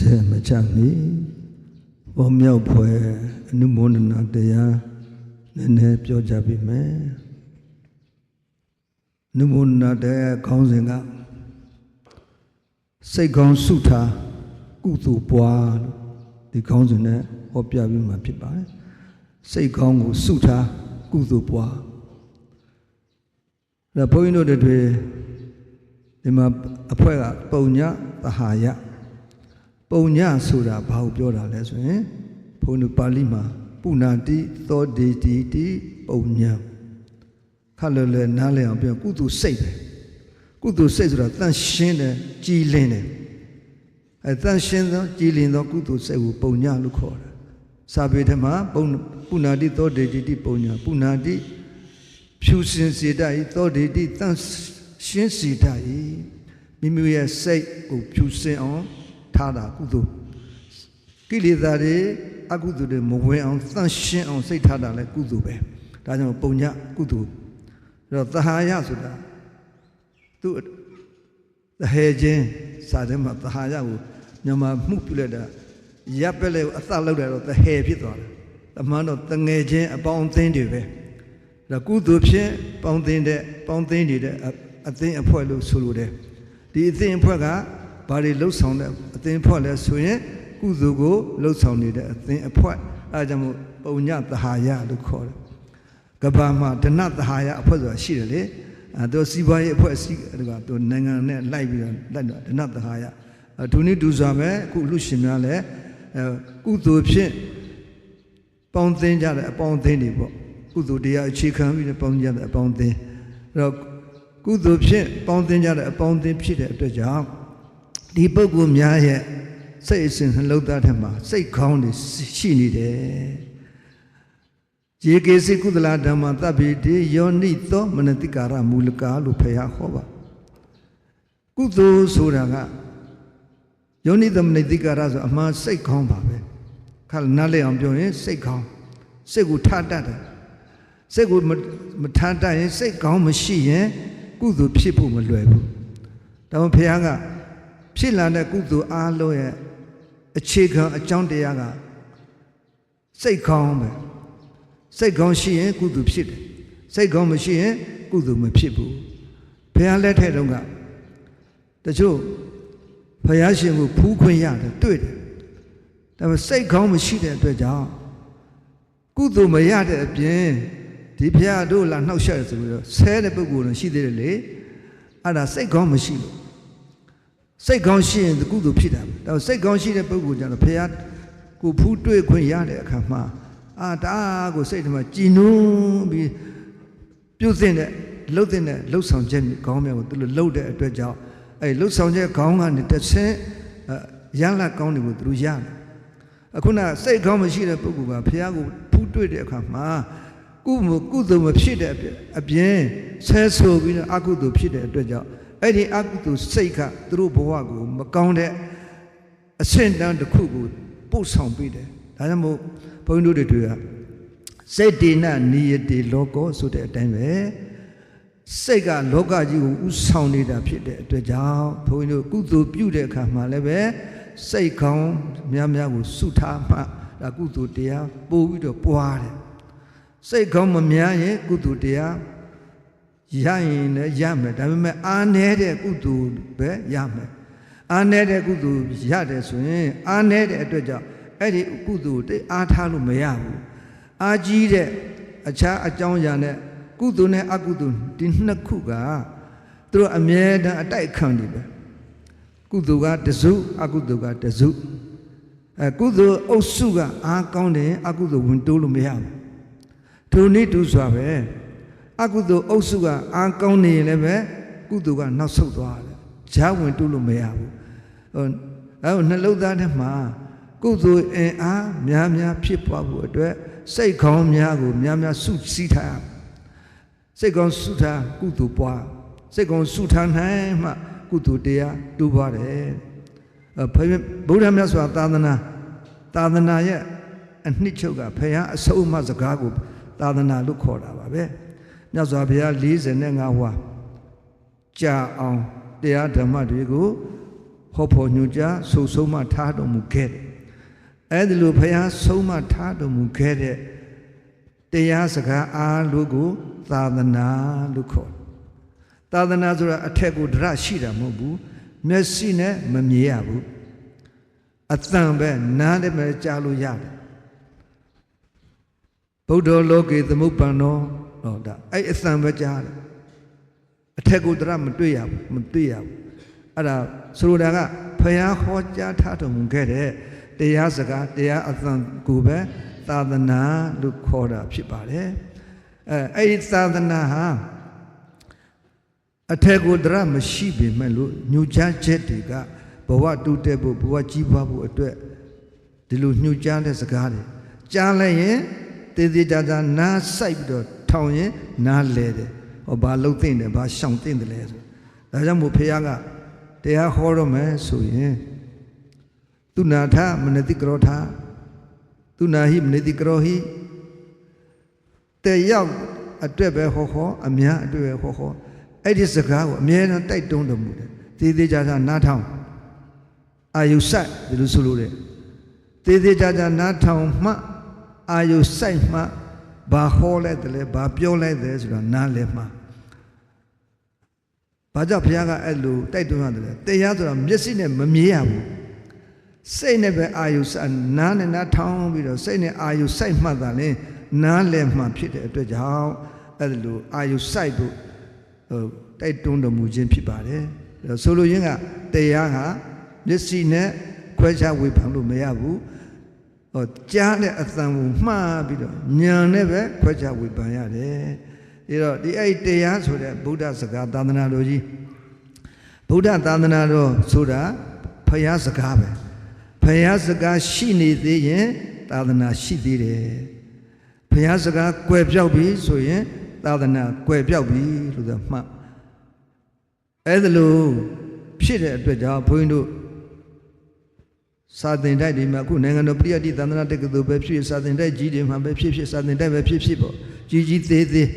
ရေစဲမချမီဘောမြောက်ဖွယ်အနုမောဒနာတရားနည်းနည်းပြောကြပြီမယ်အနုမောဒနာတရားခေါင်းစဉ်ကစိတ်ကောင်းစုထားကုသိုလ်ပွားလို့ဒီခေါင်းစဉ်နဲ့ဟောပြပြီးမှဖြစ်ပါတယ်စိတ်ကောင်းကိုစုထားကုသိုလ်ပွားဒါဘုန်းကြီးတို့တွေဒီမှာအဖွဲ့ကပုံညသဟာယ ပုံညဆိုတာဘာကိုပြောတာလဲဆိုရင်ဘုန်းကြီးပါဠိမှာပုဏ္ဏတိသောဒေတိတိပုံညခက်လွယ်လွယ်နားလည်အောင်ပြောကုသိုလ်စိတ်ပဲကုသိုလ်စိတ်ဆိုတာတန့်ရှင်းတယ်ကြည်လင်တယ်အဲတန့်ရှင်းသောကြည်လင်သောကုသိုလ်စိတ်ကိုပုံညလို့ခေါ်တယ်စာပေထဲမှာပုံပုဏ္ဏတိသောဒေတိတိပုံညပုဏ္ဏတိဖြူစင်စေတတ်ဤသောဒေတိတန့်ရှင်းစေတတ်ဤမိမိရဲ့စိတ်ကိုဖြူစင်အောင် ထားတာကုသိုလ်ကိလေသာတွေအကုသိုလ်တွေမဝင်အောင်သန့်ရှင်းအောင်စိတ်ထားတာလည်းကုသိုလ်ပဲဒါကြောင့်ပုံညကုသိုလ်အဲ့တော့သဟာယဆိုတာသူ့သဟေချင်းစာထဲမှာသဟာယကိုမြန်မာမှုပြုလိုက်တာရပ်ပက်လေအသလောက်တယ်တော့သဟေဖြစ်သွားတယ်အမှန်တော့တငယ်ချင်းအပေါင်းအသင်းတွေပဲဒါကုသိုလ်ဖြင့်ပေါင်းသင်းတဲ့ပေါင်းသင်းနေတဲ့အသင်းအဖွဲ့လို့ဆိုလိုတယ်ဒီအသင်းအဖွဲ့က ဘာတွေလှုပ်ဆောင်တဲ့အသင်းအဖွဲ့လဲဆိုရင်ကုသိုလ်ကိုလှုပ်ဆောင်နေတဲ့အသင်းအဖွဲ့အဲဒါကြောင့်မို့ပုံညသဟာယလို့ခေါ်တယ်ကဘာမှာဒနသဟာယအဖွဲ့ဆိုတာရှိတယ်လေအဲသူစီးပွားရေးအဖွဲ့အစည်းတကသူနိုင်ငံနဲ့လိုက်ပြီးတော့လိုက်တော့ဒနသဟာယဒုနိဒုစွာပဲအခုလူရှင်များလည်းအဲကုသိုလ်ဖြင့်ပေါင်းသင်းကြတဲ့အပေါင်းအသင်းတွေပေါ့ကုသိုလ်တရားအခြေခံပြီးတော့ပေါင်းကြတဲ့အပေါင်းအသင်းအဲ့တော့ကုသိုလ်ဖြင့်ပေါင်းသင်းကြတဲ့အပေါင်းအသင်းဖြစ်တဲ့အတွက်ကြောင့် ဒီပုဂ္ဂိုလ်များရဲ့စိတ်အစဉ်နှလုံးသားထဲမှာစိတ်ခေါင်းတွေရှိနေတယ်ရေကေစိကုသလဓမ္မတပ္ပိတိယောနိသောမနတိကာရမူလကာလို့ဖះဟောပါကုသိုလ်ဆိုတာကယောနိသမနတိကာရဆိုအမှန်စိတ်ခေါင်းပါပဲခါနားလည်အောင်ပြောရင်စိတ်ခေါင်းစိတ်ကိုထားတတ်တယ်စိတ်ကိုမထားတတ်ရင်စိတ်ခေါင်းမရှိရင်ကုသိုလ်ဖြစ်ဖို့မလွယ်ဘူးဒါမှဖះက ဖြစ်လာတဲ့ကုသိုလ်အားလုံးရဲ့အခြေခံအကြောင်းတရားကစိတ်ခေါင်းပဲစိတ်ခေါင်းရှိရင်ကုသိုလ်ဖြစ်တယ်စိတ်ခေါင်းမရှိရင်ကုသိုလ်မဖြစ်ဘူးဘုရားလက်ထက်တုန်းကတချို့ဘုရားရှင်ကိုဖူးခွင့်ရတယ်တွေ့တယ်ဒါပေမဲ့စိတ်ခေါင်းမရှိတဲ့အတွက်ကြောင့်ကုသိုလ်မရတဲ့အပြင်ဒီဘုရားတို့လာနှောက်ရှက်ဆိုပြီးတော့ဆဲတဲ့ပုဂ္ဂိုလ်တော့ရှိသေးတယ်လေအဲ့ဒါစိတ်ခေါင်းမရှိလို့ စိတ်ကောင်းရှိရင်ကုသိုလ်ဖြစ်တာဒါစိတ်ကောင်းရှိတဲ့ပုဂ္ဂိုလ်ကျတော့ဘုရားကိုဖူးတွေ့ခွင့်ရတဲ့အခါမှာအာတာကိုစိတ်ထဲမှာကြည်နူးပြီးပြုတ်တဲ့လှုပ်တဲ့လှုပ်ဆောင်ချက်ခေါင်းမြောက်ကိုသူတို့လှုပ်တဲ့အတွက်ကြောင့်အဲလှုပ်ဆောင်ချက်ခေါင်းကနေတစ်ဆင့်ရမ်းလာကောင်းတယ်ကိုသူတို့ရတယ်အခုနစိတ်ကောင်းမရှိတဲ့ပုဂ္ဂိုလ်ကဘုရားကိုဖူးတွေ့တဲ့အခါမှာကုမကုသိုလ်မဖြစ်တဲ့အပြင်ဆဲဆိုပြီးတော့အကုသိုလ်ဖြစ်တဲ့အတွက်ကြောင့် အဲ့ဒီအကုသိုလ်စိတ်ကသူတို့ဘဝကိုမကောင်းတဲ့အဆင့်တန်းတစ်ခုကိုပို့ဆောင်ပေးတယ်ဒါကြောင့်မို့ဘုန်းကြီးတို့တွေကစိတ်တေနနိယတေလောကောဆိုတဲ့အတိုင်းပဲစိတ်ကလောကကြီးကိုဥဆောင်နေတာဖြစ်တဲ့အတွက်ကြောင့်ဘုန်းကြီးတို့ကုသိုလ်ပြုတဲ့အခါမှာလည်းပဲစိတ်ကောင်းများများကိုစုထားမှဒါကုသိုလ်တရားပို့ပြီးတော့ပွားတယ်စိတ်ကောင်းမများရင်ကုသိုလ်တရား ရရင်လည်းရမယ်ဒါပေမဲ့အားနည်းတဲ့ကုသိုလ်ပဲရမယ်အားနည်းတဲ့ကုသိုလ်ရတယ်ဆိုရင်အားနည်းတဲ့အတွက်ကြောင့်အဲ့ဒီကုသိုလ်တိတ်အားထားလို့မရဘူးအားကြီးတဲ့အခြားအကြောင်းအရာနဲ့ကုသိုလ်နဲ့အကုသိုလ်ဒီနှစ်ခုကသူတို့အမြဲတမ်းအတိုက်ခံနေပဲကုသိုလ်ကတစုအကုသိုလ်ကတစုအဲကုသိုလ်အုပ်စုကအားကောင်းတယ်အကုသိုလ်ဝင်တိုးလို့မရဘူးထိုနည်းတူစွာပဲ အကုသိုလ်အုပ်စုကအာကောင်းနေရင်လည်းပဲကုသိုလ်ကနောက်ဆုတ်သွားတယ်။ဈာဝင်တုလို့မရဘူး။ဟိုအဲနှလုံးသားထဲမှာကုသိုလ်အင်အားများများဖြစ်ပွားဖို့အတွက်စိတ်ခေါင်းများကိုများများစုစည်းထားစိတ်ကောင်းစုထားကုသိုလ်ပွားစိတ်ကောင်းစုထားနိုင်မှ ကုသိုလ်တရားတိုးပွားတယ်။အဲဘုရားမြတ်စွာသာသနာသာသနာရဲ့အနှစ်ချုပ်ကဖခင်အဆုံးအမစကားကိုသာသနာလို့ခေါ်တာပါပဲ။ မြတ်စွာဘုရား45ဟွာကြာအောင်တရားဓမ္မတွေကိုဟောဖို့ညွှန်ကြားဆိုဆုံးမထားတော်မူခဲ့တယ်အဲ့ဒီလိုဖះဆုံးမထားတော်မူခဲ့တဲ့တရားစကားအားလို့ကို သာသနာလို့ခေါ်တယ်သာသနာဆိုတာအထက်ကိုဒရရှိတာမဟုတ်ဘူးမျက်စိနဲ့မမြင်ရဘူးအတန်ပဲနားနဲ့ပဲကြားလို့ရတယ်ဗုဒ္ဓလောကေသမုပ္ပန္နော ဟောဒါအဲ့အတန်ပဲကြားတယ်အထက်ကိုဒရမတွေ့ရဘူးမတွေ့ရဘူးအဲ့ဒါဆိုလိုတာကဖះဟောကြားထားတော်မူခဲ့တဲ့တရားစကားတရားအတန်ကိုပဲသာသနာလို့ခေါ်တာဖြစ်ပါတယ်အဲအဲ့ဒီသာသနာဟာအထက်ကိုဒရမရှိပေမဲ့လို့ညှို့ချချက်တွေကဘဝတူတက်ဖို့ဘဝကြီးပွားဖို့အတွက်ဒီလိုညှို့ချတဲ့စကားတွေကြားလိုက်ရင်တည်တည်ကြကြနားဆိုင်ပြီးတော့ ထောင်ရင်နားလဲတယ်ဟောဘာလုံးသိမ့်တယ်ဘာရှောင်သိမ့်တယ်လဲဆိုဒါကြောင့်မို့ဖခင်ကတရားဟောတော့မယ်ဆိုရင်သူနာထမနတိကရောထသူနာဟိမနတိကရောဟိတဲ့ရောက်အတွက်ပဲဟောဟောအများအတွက်ပဲဟောဟောအဲ့ဒီစကားကိုအမြဲတမ်းတိုက်တွန်းတော်မူတယ်တည်တည်ကြကြနားထောင်အာယုဆိုင်ဒီလိုဆိုလို့တယ်တည်တည်ကြကြနားထောင်မှအာယုဆိုင်မှ ဘာဟောလိုက်တယ်လဲဘာပြောလိုက်တယ်ဆိုတာနားလဲမှဘာကြောင့်ဘုရားကအဲ့လိုတိုက်တွန်းရတယ်လဲတရားဆိုတာမျက်စိနဲ့မမြင်ရဘူးစိတ်နဲ့ပဲအာယုဆိုင်နားနဲ့နားထောင်ပြီးတော့စိတ်နဲ့အာယုဆိုင်မှတ်တာလဲနားလဲမှဖြစ်တဲ့အတွက်ကြောင့်အဲ့လိုအာယုဆိုင်ဖို့ဟိုတိုက်တွန်းတော်မူခြင်းဖြစ်ပါတယ်ဆိုလိုရင်းကတရားဟာမျက်စိနဲ့ခွဲခြားဝေဖန်လို့မရဘူး ဟောကြားတဲ့အသံကိုမှားပြီးတော့ညံနဲ့ပဲခွဲခြားဝေဖန်ရတယ်ဒါတော့ဒီအဲ့တရားဆိုတဲ့ဗုဒ္ဓစကားသာသနာတော်ကြီးဗုဒ္ဓသာသနာတော်ဆိုတာဖယားစကားပဲဖယားစကားရှိနေသေးရင်သာသနာရှိသေးတယ်ဖယားစကားကွယ်ပြောက်ပြီဆိုရင်သာသနာကွယ်ပြောက်ပြီလို့ဆိုမှတ်အဲ့ဒါလို့ဖြစ်တဲ့အတွက်ကြောင့်ဘုန်းကြီးတို့ စာသင်တိုက်တွေမှာအခုနိုင်ငံတော်ပြည်တိသန္တနာတက္ကသိုလ်ပဲဖြစ်စာသင်တိုက်ကြီးတွေမှာပဲဖြစ်ဖြစ်စာသင်တိုက်ပဲဖြစ်ဖြစ်ပေါ့ကြီးကြီးသေးသေး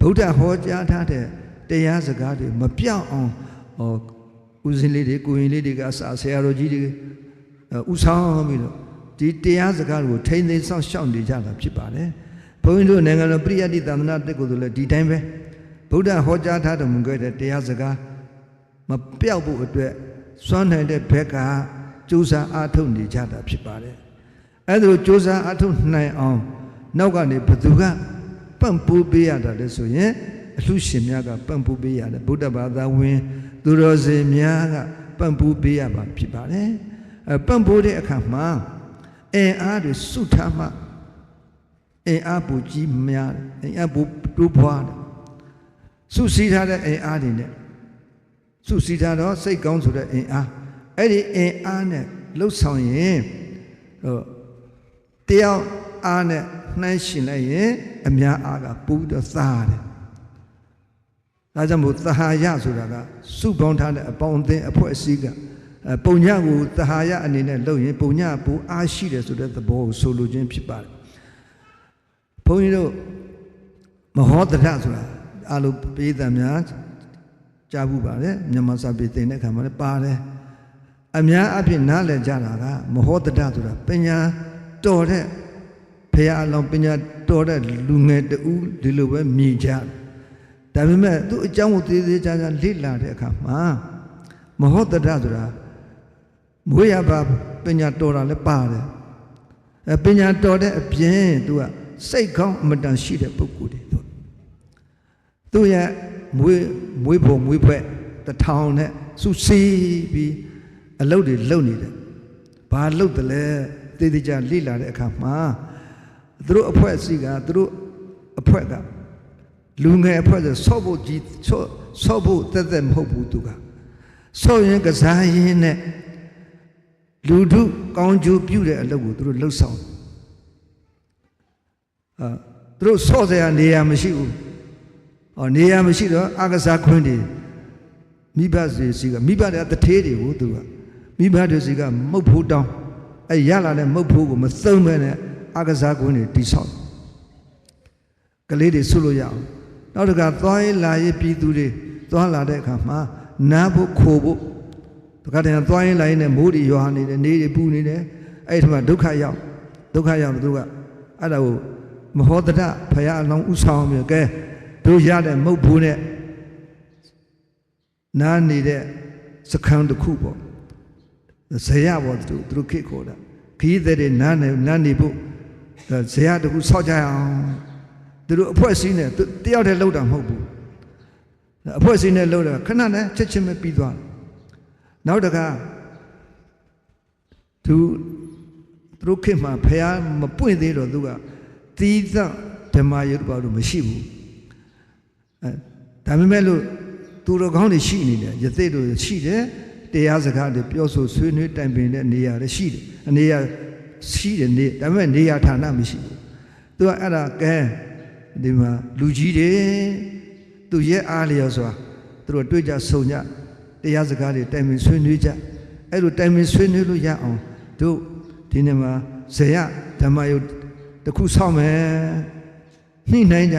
ဗုဒ္ဓဟောကြားထားတဲ့တရားစကားတွေမပြောင်းအောင်ဟောဦးဇင်းလေးတွေကိုရင်လေးတွေကစာဆရာတော်ကြီးတွေဥဆောင်ပြီးတော့ဒီတရားစကားကိုထိမ့်သိမ်းဆောင်ရှောက်နေကြတာဖြစ်ပါတယ်ဘုန်းကြီးတို့နိုင်ငံတော်ပြည်တိသန္တနာတက္ကသိုလ်လည်းဒီတိုင်းပဲဗုဒ္ဓဟောကြားထားတော်မူခဲ့တဲ့တရားစကားမပြောက်ဖို့အတွက်စွမ်းနိုင်တဲ့ဘက်က ကြိုးစားအားထုတ်နေကြတာဖြစ်ပါတယ်အဲ့ဒါလိုကြိုးစားအားထုတ်နိုင်အောင်နောက်ကနေဘသူကပံ့ပိုးပေးရတာလဲဆိုရင်အလှရှင်များကပံ့ပိုးပေးရတယ်ဗုဒ္ဓဘာသာဝင်သူတော်စင်များကပံ့ပိုးပေးရမှာဖြစ်ပါတယ်အဲပံ့ပိုးတဲ့အခါမှာအင်အားတွေစုထားမှအင်အားပူကြီးများအင်အားပူတိုးပွားတယ်စုစည်းထားတဲ့အင်အားတွေနဲ့စုစည်းထားတော့စိတ်ကောင်းဆိုတဲ့အင်အား အဲ့ဒီအင်အားနဲ့လှုပ်ဆောင်ရင်ဟိုတယောက်အားနဲ့နှမ်းရှင်လိုက်ရင်အများအားကပူပြီးတော့သားတယ်ဒါကြောင့်မို့သဟာယဆိုတာကစုပေါင်းထားတဲ့အပေါင်းအသင်းအဖွဲ့အစည်းကပုံညကိုသဟာယအနေနဲ့လုပ်ရင်ပုံညပူအားရှိတယ်ဆိုတဲ့သဘောကိုဆိုလိုခြင်းဖြစ်ပါတယ်ဘုန်းကြီးတို့မဟောတရဆိုတာအလိုပိဋကများကြားဘူးပါလေမြန်မာစာပေသင်တဲ့အခါမှာလည်းပါတယ် အများအဖြစ်နားလည်ကြတာကမဟောတတဆိုတာပညာတော်တဲ့ဖရာအလောင်းပညာတော်တဲ့လူငယ်တူဒီလိုပဲမြင်ကြဒါပေမဲ့သူအကြောင်းကိုသေးသေးချာချာလေ့လာတဲ့အခါမှာမဟောတတဆိုတာမွေးရပါပညာတော်တာလည်းပါတယ်အဲပညာတော်တဲ့အပြင်သူကစိတ်ကောင်းအမတန်ရှိတဲ့ပုဂ္ဂိုလ်တွေသူသူရဲ့မွေးမွေးဖို့မွေးဖွဲ့တထောင်နဲ့စုစည်းပြီး အလုပ်တွေလုပ်နေတယ်ဘာလုပ်တယ်လဲတည်တည်ကြလေ့လာတဲ့အခါမှာသူတို့အဖွဲ့အစည်းကသူတို့အဖွဲ့ကလူငယ်အဖွဲ့ဆိုဆော့ဖို့ကြီးဆော့ဆော့ဖို့တက်တက်မဟုတ်ဘူးသူကဆော့ရင်ကစားရင်နဲ့လူထုကောင်းကျိုးပြုတဲ့အလုပ်ကိုသူတို့လှုပ်ဆောင်အာသူတို့ဆော့စရာနေရာမရှိဘူးဟောနေရာမရှိတော့အကစားခွင့်တွေမိဘစီစီကမိဘတဲ့တထေးတွေကိုသူက မိဘတွေစီကမုတ်ဖိုးတောင်းအဲရလာတဲ့မုတ်ဖိုးကိုမသုံးဘဲနဲ့အကစားကွင်းတွေတိဆောက်ကလေးတွေဆုလို့ရအောင်နောက်တကသွားရေးလာရေးပြည်သူတွေသွားလာတဲ့အခါမှာနားဖို့ခိုဖို့သခါတည်းကသွားရင်လိုက်နေမိုးတွေရွာနေတယ်နေတွေပူနေတယ်အဲ့ဒီမှာဒုက္ခရောက်ဒုက္ခရောက်တော့သူကအဲ့ဒါကိုမဟောတတဖရာအလောင်းဥဆောင်မြေကဲတို့ရတဲ့မုတ်ဘူးနဲ့နားနေတဲ့စခန်းတစ်ခုပေါ့ ဇေယပေါ့သူသူတို့ခေတ်ခေါ်တာခီးတဲ့တွေနားနေနားနေဖို့ဇေယတစ်ခုဆောက်ကြရအောင်သူတို့အဖွဲ့အစည်းနဲ့တယောက်တည်းလောက်တာမဟုတ်ဘူးအဖွဲ့အစည်းနဲ့လောက်တာခဏနဲ့ချက်ချင်းပဲပြီးသွားတယ်နောက်တခါသူသူတို့ခေတ်မှာဖះမပွင့်သေးတော့သူကသီးသန့်ဓမ္မယုတ်ပါလို့မရှိဘူးအဲဒါပေမဲ့လို့သူတော်ကောင်းတွေရှိနေတယ်ယသိတို့ရှိတယ် တရားစကားတွေပြောဆိုဆွေးနွေးတိုင်ပင်တဲ့နေရာတွေရှိတယ်အနေရာရှိတယ်နေဒါပေမဲ့နေရာဌာနမရှိဘူးသူကအဲ့ဒါကဲဒီမှာလူကြီးတွေသူရဲ့အားလျော်စွာသူတို့တွေ့ကြဆုံကြတရားစကားတွေတိုင်ပင်ဆွေးနွေးကြအဲ့လိုတိုင်ပင်ဆွေးနွေးလို့ရအောင်တို့ဒီနေ့မှာဇေယဓမ္မယုတ်တစ်ခုဆောက်မယ်နှိမ့်နိုင်ကြ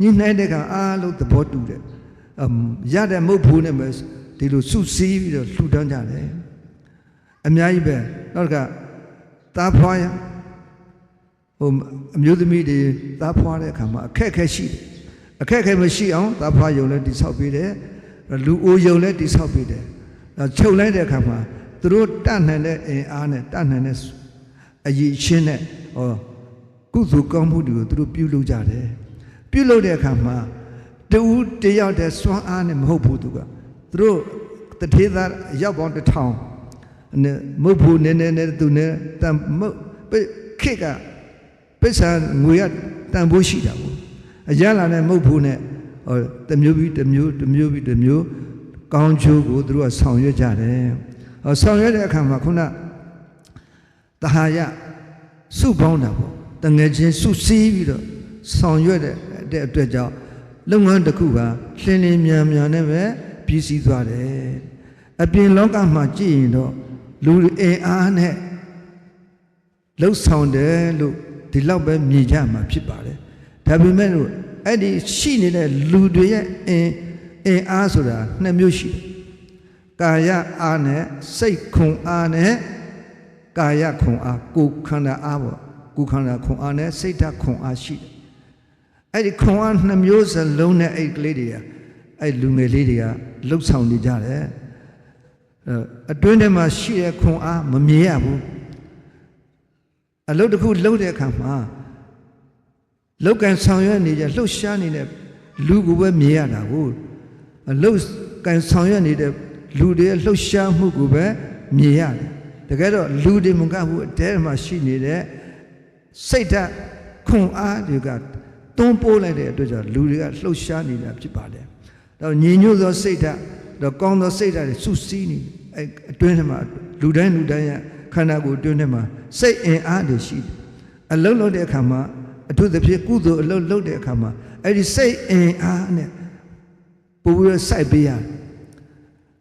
ညှိနှိုင်းတဲ့ကအားလုံးသဘောတူတယ်အမ်ရတဲ့မုတ်ဘူးနဲ့ပဲ ဒီလိုစုစည်းပြီးတော့လှူဒန်းကြတယ်အများကြီးပဲနောက်ကသားဖွားရဟိုအမျိုးသမီးတွေသားဖွားတဲ့အခါမှာအခက်အခဲရှိတယ်အခက်အခဲမရှိအောင်သားဖွားယုံလည်းတိဆောက်ပေးတယ်လူအိုယုံလည်းတိဆောက်ပေးတယ်ချုပ်လိုက်တဲ့အခါမှာသူတို့တတ်နိုင်တဲ့အင်အားနဲ့တတ်နိုင်တဲ့အရည်ချင်းနဲ့ဟောကုသိုလ်ကောင်းမှုတွေကိုသူတို့ပြုလုပ်ကြတယ်ပြုလုပ်တဲ့အခါမှာတူတယောက်တည်းစွမ်းအားနဲ့မဟုတ်ဘူးသူက သူတို့တထေးသားရောက်ပေါင်းတစ်ထောင်နဲ့မဟုတ်ဘူးနည်းနည်းနဲ့သူနဲ့တန်မဟုတ်ခိကပိဿာငွေရတန်ဖိုးရှိတာပေါ့အရလာနဲ့မဟုတ်ဘူးနဲ့ဟောတစ်မျိုးပြီးတစ်မျိုးတစ်မျိုးပြီးတစ်မျိုးကောင်းချိုးကိုသူတို့ကဆောင်ရွက်ကြတယ်ဟောဆောင်ရွက်တဲ့အခါမှာခုနတဟာယစုပေါင်းတာပေါ့တငယ်ချင်းစုစည်းပြီးတော့ဆောင်ရွက်တဲ့အတွက်ကြောင့်လုပ်ငန်းတစ်ခုကရှင်းလင်းမြန်မြန်နဲ့ပဲ ပြီးစီးသွားတယ်အပြင်လောကမှာကြည့်ရင်တော့လူအင်အားနဲ့လှုပ်ဆောင်တယ်လို့ဒီလောက်ပဲမြင်ကြမှာဖြစ်ပါတယ်ဒါပေမဲ့လို့အဲ့ဒီရှိနေတဲ့လူတွေရဲ့အင်အင်အားဆိုတာနှစ်မျိုးရှိတယ်ကာယအားနဲ့စိတ်ခွန်အားနဲ့ကာယခွန်အားကိုယ်ခန္ဓာအားပေါ့ကိုယ်ခန္ဓာခွန်အားနဲ့စိတ်ဓာတ်ခွန်အားရှိတယ်အဲ့ဒီခွန်အားနှစ်မျိုးစလုံးနဲ့အဲ့ကလေးတွေကအဲ့လူငယ်လေးတွေက လှုပ်ဆောင်နေကြတယ်အတွင်းထဲမှာရှိတဲ့ခွန်အားမမြင်ရဘူးအလုပ်တစ်ခုလုပ်တဲ့အခါမှာလောက်ကန်ဆောင်ရွက်နေကြလှုပ်ရှားနေတဲ့လူကိုပဲမြင်ရတာကိုအလုပ်ကန်ဆောင်ရွက်နေတဲ့လူတွေရဲ့လှုပ်ရှားမှုကိုပဲမြင်ရတယ်တကယ်တော့လူတွေမကဘူးအတဲမှာရှိနေတဲ့စိတ်ဓာတ်ခွန်အားတွေကတွန်းပိုးလိုက်တဲ့အတွက်ကြောင့်လူတွေကလှုပ်ရှားနေတာဖြစ်ပါတယ် တော့ညီညွတ်သောစိတ်ဓာတ်တော့ကောင်းသောစိတ်ဓာတ်တွေစုစည်းနေအဲအတွင်းထဲမှာလူတိုင်းလူတိုင်းရဲ့ခန္ဓာကိုယ်အတွင်းထဲမှာစိတ်အင်အားတွေရှိတယ်အလုံးလုံးတဲ့အခါမှာအထူးသဖြင့်ကုသိုလ်အလုံးလုံးတဲ့အခါမှာအဲ့ဒီစိတ်အင်အားနဲ့ပို့ပြီးတော့စိုက်ပေးရတယ်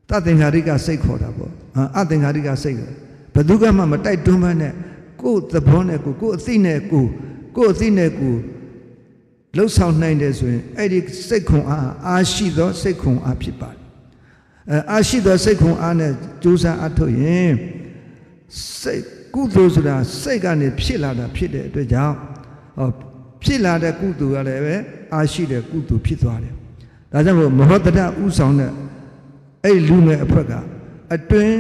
တသင်္ခါရိကစိတ်ခေါ်တာပေါ့အသင်္ခါရိကစိတ်ခေါ်ဘယ်သူကမှမတိုက်တွန်းမနဲ့ကိုယ်သဘောနဲ့ကိုကိုယ်အသိနဲ့ကိုကိုယ်အသိနဲ့ကို လှုပ်ဆောင်နိုင်တယ်ဆိုရင်အဲ့ဒီစိတ်ခွန်အားအားရှိသောစိတ်ခွန်အားဖြစ်ပါတယ်အဲအားရှိသောစိတ်ခွန်အားနဲ့ကြိုးစားအထုတ်ရင်စိတ်ကုသိုလ်ဆိုတာစိတ်ကနေဖြစ်လာတာဖြစ်တဲ့အတွက်ကြောင့်ဟောဖြစ်လာတဲ့ကုသိုလ်ကလည်းပဲအားရှိတဲ့ကုသိုလ်ဖြစ်သွားတယ်ဒါကြောင့်မို့မဟောတတဥဆောင်တဲ့အဲ့လူငယ်အဖွဲ့ကအတွင်း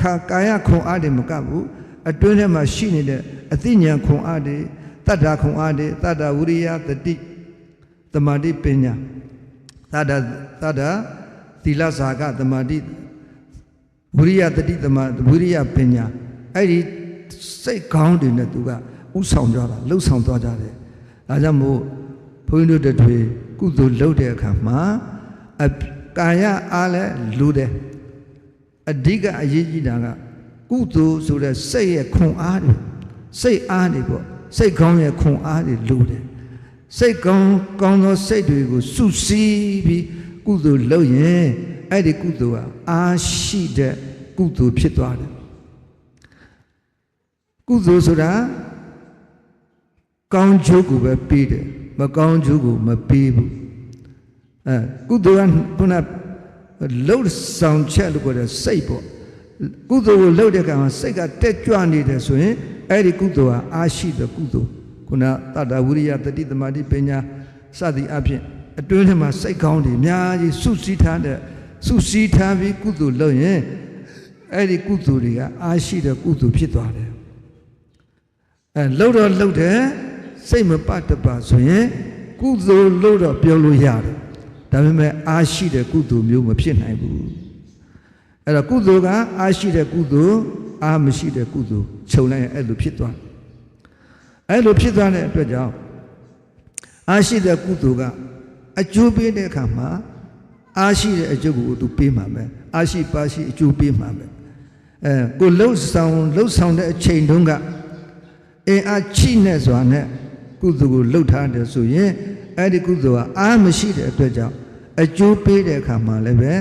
ခါကာယခွန်အားတွေမကဘူးအတွင်းထဲမှာရှိနေတဲ့အသိဉာဏ်ခွန်အားတွေ တတ္တာခွန်အားတွေတတ္တာဝိရိယတတိသမာဓိပညာတတ္တာတတ္တာသီလဇာကသမာဓိဝိရိယတတိသမာဝိရိယပညာအဲ့ဒီစိတ်ကောင်းတွေနဲ့သူကဥဆောင်ကြတာလှုပ်ဆောင်သွားကြတယ်ဒါကြောင့်မို့ဘုန်းကြီးတို့တွေကုသိုလ်လုပ်တဲ့အခါမှာအကာယအားလဲလူတယ်အဓိကအရေးကြီးတာကကုသိုလ်ဆိုတဲ့စိတ်ရဲ့ခွန်အားတွေစိတ်အားတွေပေါ့ စိတ်ကောင်းရဲ့ခွန်အားတွေလူတယ်စိတ်ကောင်းကောင်းသောစိတ်တွေကိုစုစည်းပြီးကုသိုလ်လုပ်ရင်အဲ့ဒီကုသိုလ်ကအားရှိတဲ့ကုသိုလ်ဖြစ်သွားတယ်ကုသိုလ်ဆိုတာကောင်းကျိုးကိုပဲပေးတယ်မကောင်းကျိုးကိုမပေးဘူးအဲကုသိုလ်ကခုနလှုပ်ဆောင်ချက်လို့ခေါ်တဲ့စိတ်ပေါ့ကုသိုလ်ကိုလှုပ်တဲ့ကံမှာစိတ်ကတက်ကြွနေတယ်ဆိုရင် အဲ့ဒီကုသိုလ်ဟာအာရှိတဲ့ကုသိုလ်ခုနတတ္တဝိရိယတတိသမာဓိပညာစသည်အပြင်အတွင်းထဲမှာစိတ်ကောင်းတွေအများကြီးစုစည်းထားတဲ့စုစည်းထားပြီးကုသိုလ်လုပ်ရင်အဲ့ဒီကုသိုလ်တွေကအာရှိတဲ့ကုသိုလ်ဖြစ်သွားတယ်အဲလှုပ်တော့လှုပ်တယ်စိတ်မပတ်တပါဆိုရင်ကုသိုလ်လှုပ်တော့ပြောလို့ရတယ်ဒါပေမဲ့အာရှိတဲ့ကုသိုလ်မျိုးမဖြစ်နိုင်ဘူးအဲ့တော့ကုသိုလ်ကအာရှိတဲ့ကုသိုလ် အာမရှိတဲ့ကုသိုလ်ခြုံလိုက်ရင်အဲ့လိုဖြစ်သွားတယ်အဲ့လိုဖြစ်သွားတဲ့အတွက်ကြောင့်အာရှိတဲ့ကုသိုလ်ကအကျိုးပေးတဲ့အခါမှာအာရှိတဲ့အကျိုးကိုသူပေးမှာပဲအာရှိပါရှိအကျိုးပေးမှာပဲအဲကိုလှုပ်ဆောင်လှုပ်ဆောင်တဲ့အချိန်တုန်းကအင်အားချိနဲ့စွာနဲ့ကုသိုလ်ကိုလှုပ်ထားတယ်ဆိုရင်အဲ့ဒီကုသိုလ်ကအာမရှိတဲ့အတွက်ကြောင့်အကျိုးပေးတဲ့အခါမှာလည်းပဲ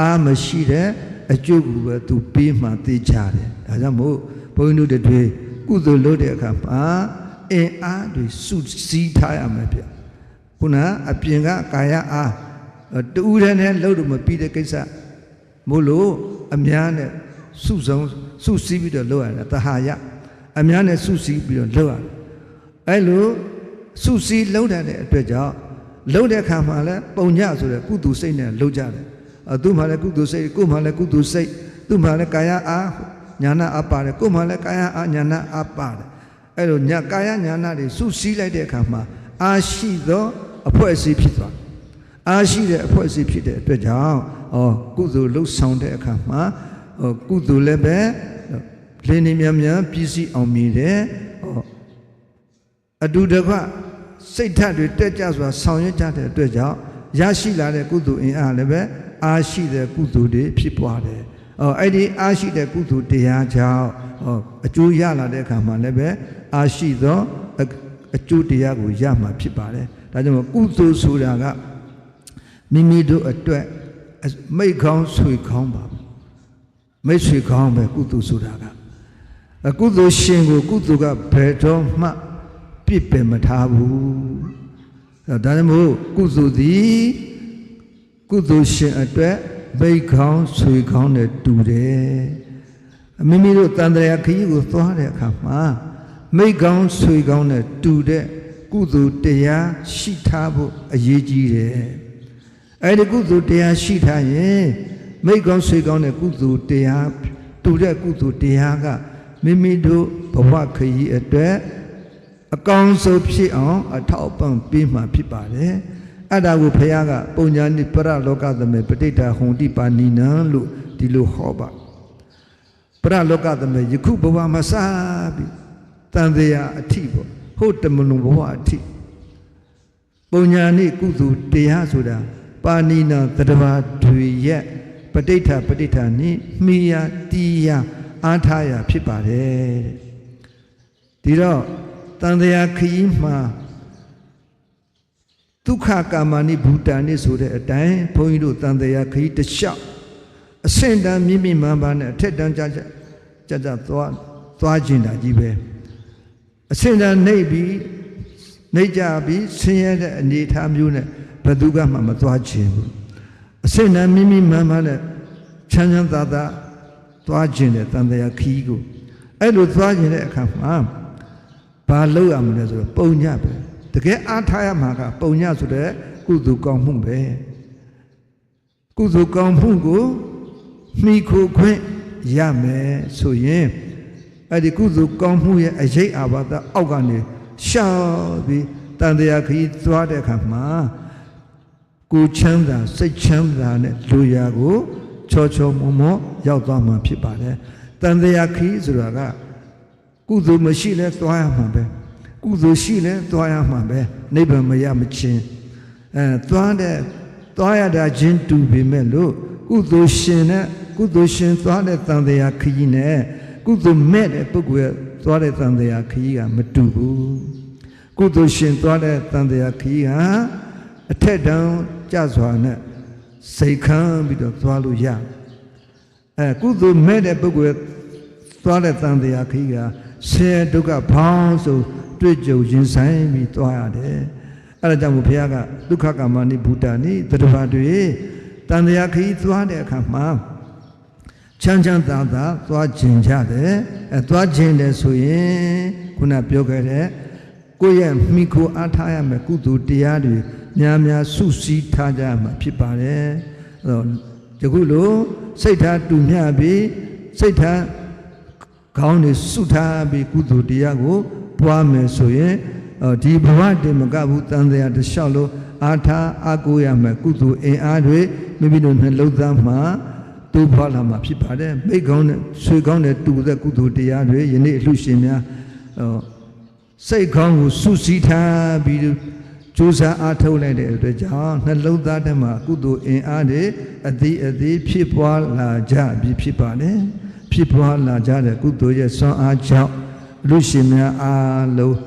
အာမရှိတဲ့ အကျိုးကိုပဲသူပေးမှသိကြတယ်ဒါကြောင့်မို့ဘုန်းကြီးတို့တွေကုသိုလ်လုပ်တဲ့အခါမှာအင်အားတွေစုစည်းထားရမယ်ဗျခုနအပြင်ကကာယအားတူးတဲ့နဲ့လှုပ်လို့မပြီးတဲ့ကိစ္စမို့လို့အများနဲ့စုဆုံးစုစည်းပြီးတော့လုပ်ရတယ်တဟာယအများနဲ့စုစည်းပြီးတော့လုပ်ရတယ်အဲ့လိုစုစည်းလုပ်တဲ့အတွက်ကြောင့်လုပ်တဲ့အခါမှာလဲပုံညဆိုတဲ့ကုသိုလ်စိတ်နဲ့လုပ်ကြတယ်အ သူမှလည်းကုသိုလ်စိတ်ကိုမှလည်းကုသိုလ်စိတ်သူမှလည်းကာယအားညာနာအပါတယ်ကိုမှလည်းကာယအားညာနာအပါတယ်အဲ့လိုညာကာယညာနာတွေစုစည်းလိုက်တဲ့အခါမှာအာရှိသောအဖွဲ့အစည်းဖြစ်သွားအားရှိတဲ့အဖွဲ့အစည်းဖြစ်တဲ့အတွက်ကြောင့်ဩကုသိုလ်လှုပ်ဆောင်တဲ့အခါမှာဟောကုသိုလ်လည်းပဲလင်းနေမြန်မြန်ပြည့်စည်အောင်မြည်တယ်ဟောအတူတကွစိတ်ဓာတ်တွေတက်ကြစွာဆောင်ရွက်ကြတဲ့အတွက်ကြောင့်ရရှိလာတဲ့ကုသိုလ်အင်အားလည်းပဲ အားရှိတဲ့ကုသိုလ်တွေဖြစ်ပွားတယ်။အော်အဲ့ဒီအားရှိတဲ့ကုသိုလ်တရားကြောင့်ဟောအကျိုးရလာတဲ့အခါမှာလည်းပဲအားရှိသောအအကျိုးတရားကိုရမှာဖြစ်ပါတယ်။ဒါကြောင့်မို့ကုသိုလ်ဆိုတာကမိမိတို့အတွက်မိတ်ကောင်းဆွေကောင်းပါမိတ်ဆွေကောင်းပဲကုသိုလ်ဆိုတာကအကုသိုလ်ရှင်ကိုကုသိုလ်ကဘယ်တော့မှပြစ်ပယ်မထားဘူးဒါကြောင့်မို့ကုသိုလ်သည် ကုသိုလ်ရှင်အတွက်မိတ်ကောင်းဆွေကောင်းနဲ့တူတယ်မိမိတို့တန်ត្រာခရီးကိုသွားတဲ့အခါမှာမိတ်ကောင်းဆွေကောင်းနဲ့တူတဲ့ကုသိုလ်တရားရှိထားဖို့အရေးကြီးတယ်အဲ့ဒီကုသိုလ်တရားရှိထားရင်မိတ်ကောင်းဆွေကောင်းတဲ့ကုသိုလ်တရားတူတဲ့ကုသိုလ်တရားကမိမိတို့ဘဝခရီးအတွက်အကောင်းဆုံးဖြစ်အောင်အထောက်အပံ့ပေးမှဖြစ်ပါတယ် အဲ့ဒါကိုဘုရားကပုံညာနိပရလောကသမေပဋိဋ္ဌာဟွန်တိပါဏိနံလို့ဒီလိုဟောပါပရလောကသမေယခုဘဝမှာစပြီးတန်တရားအထိပေါ့ဟုတ်တမလုံးဘဝအထိပုံညာနိကုသိုလ်တရားဆိုတာပါဏိနံတတဘာတွေရဲ့ပဋိဋ္ဌာပဋိဋ္ဌာနိမိယာတီယာအားထားရဖြစ်ပါတယ်တဲ့ဒီတော့တန်တရားခရီးမှာ ဒုက္ခကာမနိဘူတန်နိဆိုတဲ့အတိုင်းဘုန်းကြီးတို့တန်တရားခရီးတစ်လျှောက်အဆင့်တန်းမြင့်မြင့်မှန်မှန်နဲ့အထက်တန်းကြကြကြကြသွားသွားခြင်းတာကြီးပဲအဆင့်တန်းနှိပ်ပြီးနှိပ်ကြပြီးဆင်းရဲတဲ့အနေအထားမျိုးနဲ့ဘယ်သူကမှမသွားခြင်းဘူးအဆင့်တန်းမြင့်မြင့်မှန်မှန်နဲ့ချမ်းချမ်းသာသာသွားခြင်းတဲ့တန်တရားခရီးကိုအဲ့လိုသွားခြင်းတဲ့အခါမှာဘာလုပ်ရမလဲဆိုတော့ပုံညပဲ တကယ်အားထားရမှာကပုံညဆိုတဲ့ကုသိုလ်ကောင်းမှုပဲကုသိုလ်ကောင်းမှုကိုမိခိုခွင့်ရမယ်ဆိုရင်အဲ့ဒီကုသိုလ်ကောင်းမှုရဲ့အရေးအာဘာဒအောက်ကနေရှောက်ပြီးတန်တရားခရီးသွားတဲ့အခါမှာကိုချမ်းသာစိတ်ချမ်းသာနဲ့လူရာကိုချောချောမောမောရောက်သွားမှာဖြစ်ပါတယ်တန်တရားခရီးဆိုတာကကုသိုလ်မရှိလဲသွားရမှာပဲ ကုသိုလ်ရှိလဲသွားရမှာပဲနိဗ္ဗာန်မရမချင်းအဲသွားတဲ့သွားရတာချင်းတူပေမဲ့လို့ကုသိုလ်ရှင်နဲ့ကုသိုလ်ရှင်သွားတဲ့တန်တရားခရီးနဲ့ကုသိုလ်မဲ့တဲ့ပုဂ္ဂိုလ်ရဲ့သွားတဲ့တန်တရားခရီးကမတူဘူးကုသိုလ်ရှင်သွားတဲ့တန်တရားခရီးကအထက်တန်းကြစွာနဲ့စိတ်ခံပြီးတော့သွားလို့ရအဲကုသိုလ်မဲ့တဲ့ပုဂ္ဂိုလ်ရဲ့သွားတဲ့တန်တရားခရီးကဆဲဒုက္ခဘောင်းဆို တွေ့ကြုံရင်ဆိုင်ပြီးသွားရတယ်အဲဒါကြောင့်ဘုရားကဒုက္ခကာမနိဘူတာနိတတဘာတွေတတန်တရားခရီးသွားတဲ့အခါမှာချမ်းချမ်းသာသာသွားခြင်းကြတယ်အဲသွားခြင်းတယ်ဆိုရင်ခုနပြောခဲ့တဲ့ကိုယ့်ရဲ့မိခိုအားထားရမယ်ကုသိုလ်တရားတွေများများစုစည်းထားကြမှာဖြစ်ပါတယ်အဲတော့ဒီခုလိုစိတ်ထားတူမျှပြီးစိတ်ထားခေါင်းတွေစုထားပြီးကုသိုလ်တရားကို ပွားမယ်ဆိုရင်အော်ဒီဘဝတည်းမကဘူးတန်တရားတစ်လျှောက်လို့အားထားအားကိုးရမယ်ကုသိုလ်အင်အားတွေမိမိတို့နှလုံးသားမှာတိုးပွားလာမှာဖြစ်ပါတယ်မိတ်ကောင်းတဲ့ဆွေကောင်းတဲ့တူတဲ့ကုသိုလ်တရားတွေယနေ့အလှရှင်များအော်စိတ်ကောင်းကိုစုစည်းထားပြီးကြိုးစားအားထုတ်လိုက်တဲ့အတွက်ကြောင့်နှလုံးသားထဲမှာကုသိုလ်အင်အားတွေအသည်အသည်ဖြစ်ပွားလာကြပြီးဖြစ်ပါတယ်ဖြစ်ပွားလာကြတဲ့ကုသိုလ်ရဲ့ဆွမ်းအားကြောင့် လူရှင်များအားလုံး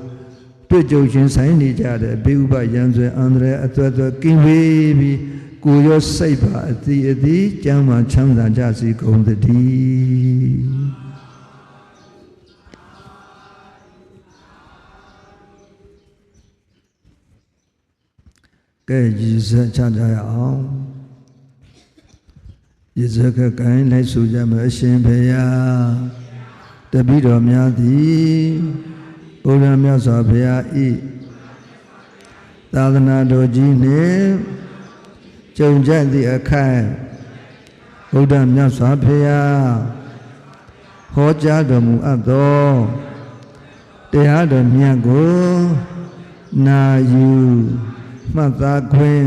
တွေ့ကြုံခြင်းဆိုင်နေကြတဲ့ဘေးဥပရန်ဆွဲအန္တရာယ်အသွက်သွက်ကင်းဝေးပြီးကိုယ်ရောစိတ်ပါအသည်အသည်ကျမ်းမာချမ်းသာကြစေကုန်သတည်းကဲရည်စက်ချကြရအောင်ရည်စက်ကကိုင်းလိုက်ဆိုကြမယ်အရှင်ဖေယ တပိတော်များသည်ဘုရားမြတ်စွာဘုရားဤသာသနာတော်ကြီးနှင့်ကြုံကြသည့်အခိုက်ဘုရားမြတ်စွာဘုရားဟောကြားတော်မူအပ်သောတရားတော်မြတ်ကိုနာယူမှတ်သားခွင့်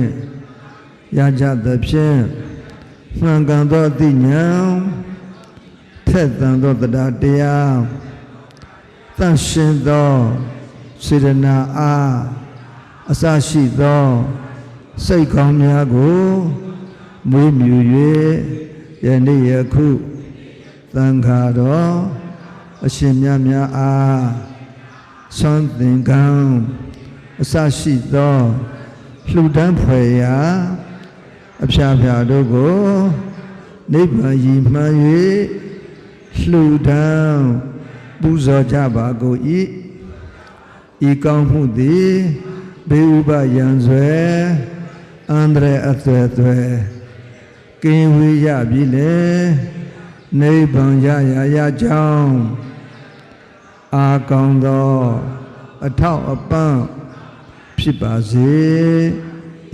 ရကြသဖြင့်မှန်ကန်သောအသိဉာဏ် ထက်သန်သောတရားတရားတန့်ရှင်းသောစေတနာအားအစရှိသောစိတ်ကောင်းများကိုမွေးမြူ၍ယနေ့ယခုသံဃာတော်အရှင်မြတ်များအားသွန်သင်္ကန်းအစရှိသောလှူဒန်းဖွယ်ရာအဖျားဖျားတို့ကိုနိဗ္ဗာန်ရည်မှန်း၍ လှူဒန်းပူဇော်ကြပါကုန်၏ဤကောင်းမှုသည်ဘေးဥပယံဆွဲအန္တရာယ်အသွဲသွဲကင်းဝေးရပြီလေနိဗ္ဗာန်ရရာရကြောင်းအာကောင်းသောအထောက်အပံ့ဖြစ်ပါစေ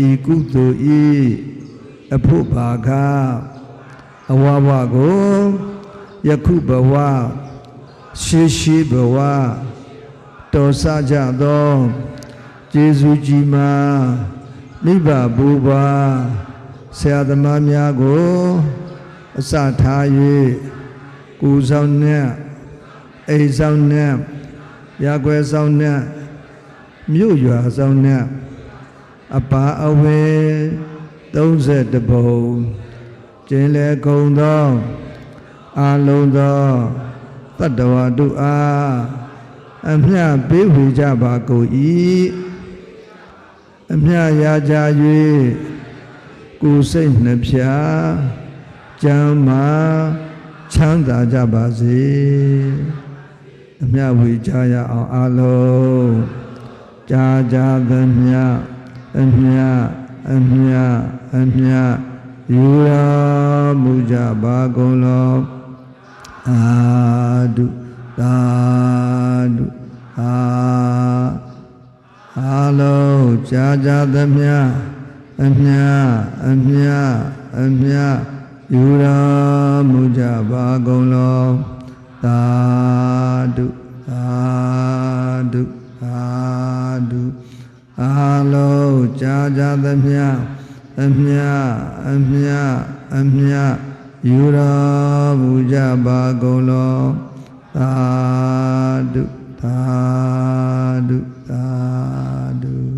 ဤကုသိုလ်ဤအဖို့ဘာကအဝဝကို ယခုဘဝရှိရှိဘဝတော်ဆကြသောကျေးဇူးကြီးမှာမိဘဘူပါဆရာသမားများကိုအစထား၍ကိုယ်ဆောင်နဲ့အိမ်ဆောင်နဲ့ရာခွဲဆောင်နဲ့မြို့ရွာဆောင်နဲ့အပါအဝေ30ပုံကျင်းလေကုံသော အာလုံးသောတတ္တဝါတို့အားအမျှပေးဝေကြပါကုန်၏အမျှရာကြ၍ကိုယ်စိတ်နှဖျားကျမ်းမာချမ်းသာကြပါစေအမျှဝေကြရအောင်အလုံးကြာကြာသမျှအမျှအမျှအမျှယူရမူကြပါကုန်လော အာဒုသာဒုအာအာလုံးကြာကြာသမျှအမျှအမျှအမျှယူရမူကြပါကုန်လောသာဒုသာဒုသာဒုအာလုံးကြာကြာသမျှအမျှအမျှအမျှ ယူတော်မူကြပါကုန်လောသာဓုသာဓုသာဓု